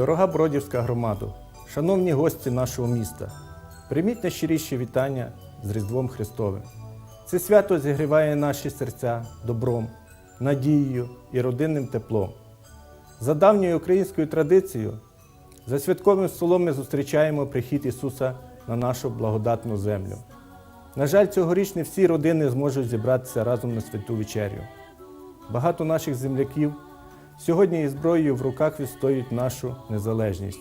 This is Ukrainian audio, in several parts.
Дорога Бродівська громада, шановні гості нашого міста, прийміть найщиріші вітання з Різдвом Христовим. Це свято зігріває наші серця добром, надією і родинним теплом. За давньою українською традицією, за святковим столом ми зустрічаємо прихід Ісуса на нашу благодатну землю. На жаль, цьогоріч не всі родини зможуть зібратися разом на святу вечерю. Багато наших земляків сьогодні із зброєю в руках відстоюють нашу незалежність,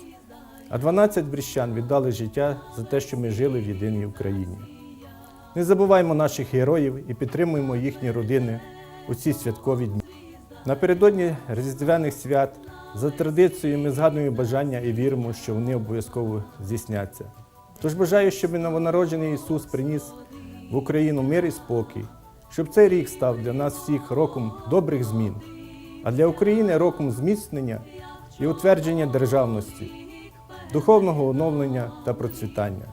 а 12 бріщан віддали життя за те, що ми жили в єдиній Україні. Не забуваймо наших героїв і підтримуємо їхні родини у ці святкові дні. Напередодні Різдвяних свят за традицією ми згадуємо бажання і віримо, що вони обов'язково здійсняться. Тож бажаю, щоб новонароджений Ісус приніс в Україну мир і спокій, щоб цей рік став для нас всіх роком добрих змін, а для України роком зміцнення і утвердження державності, духовного оновлення та процвітання.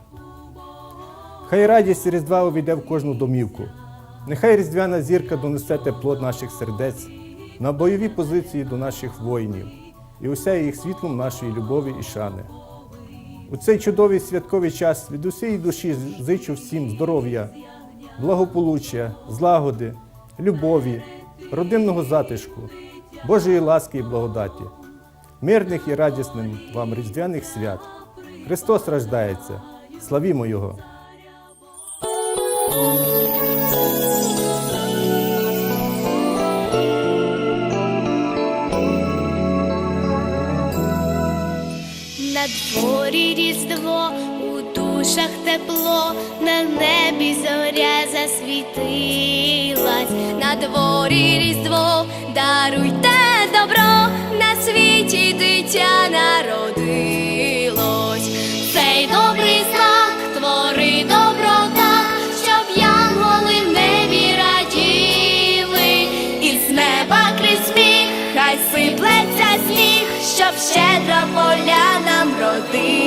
Хай радість Різдва увійде в кожну домівку. Нехай різдвяна зірка донесе тепло наших сердець на бойові позиції до наших воїнів і усе їх світлом нашої любові і шани. У цей чудовий святковий час від усієї душі зичу всім здоров'я, благополуччя, злагоди, любові, родинного затишку, Божої ласки і благодаті, мирних і радісних вам різдвяних свят. Христос рождається, славімо Його! На дворі різдво, у душах тепло, на небі зоря засвітилась, на дворі різдво, світі дитя народилось. Цей добрий знак твори добро так, щоб янголи в небі раділи, і з неба крізь сміх, хай сиплеться сніг, щоб щедра поля нам родили.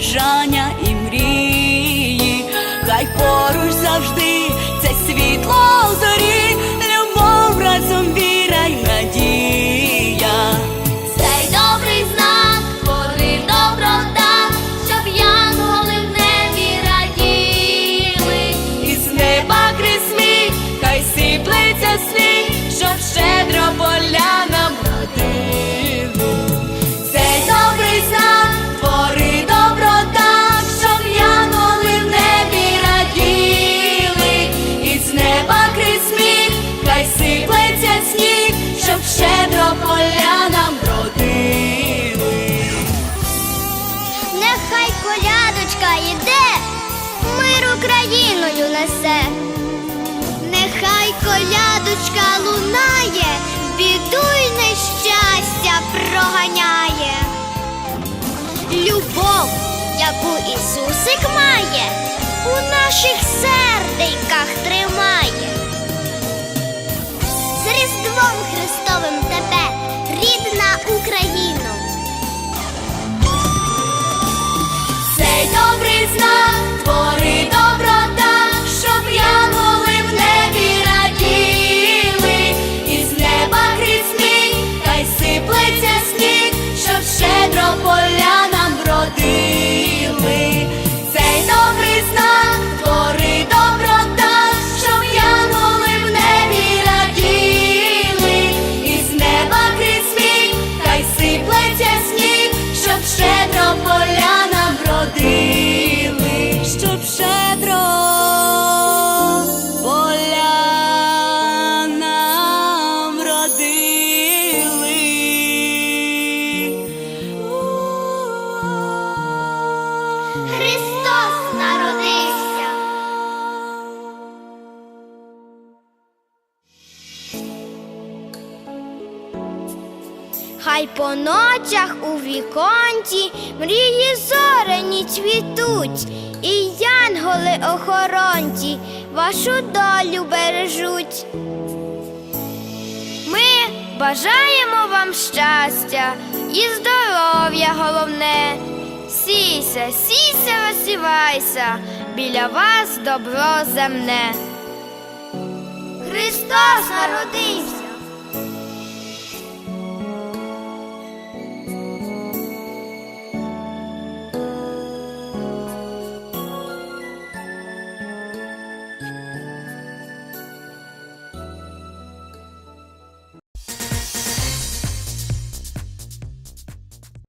Бажання колядочка йде, мир Україною несе. Нехай колядочка лунає, біду й нещастя проганяє. Любов, яку Ісусик має, у наших серденьках тримає. Добрий знак Хай по ночах у віконці мрії зоряні цвітуть, і янголи охоронці вашу долю бережуть. Ми бажаємо вам щастя і здоров'я головне. Сійся, сійся, розсівайся, біля вас добро земне. Христос народився!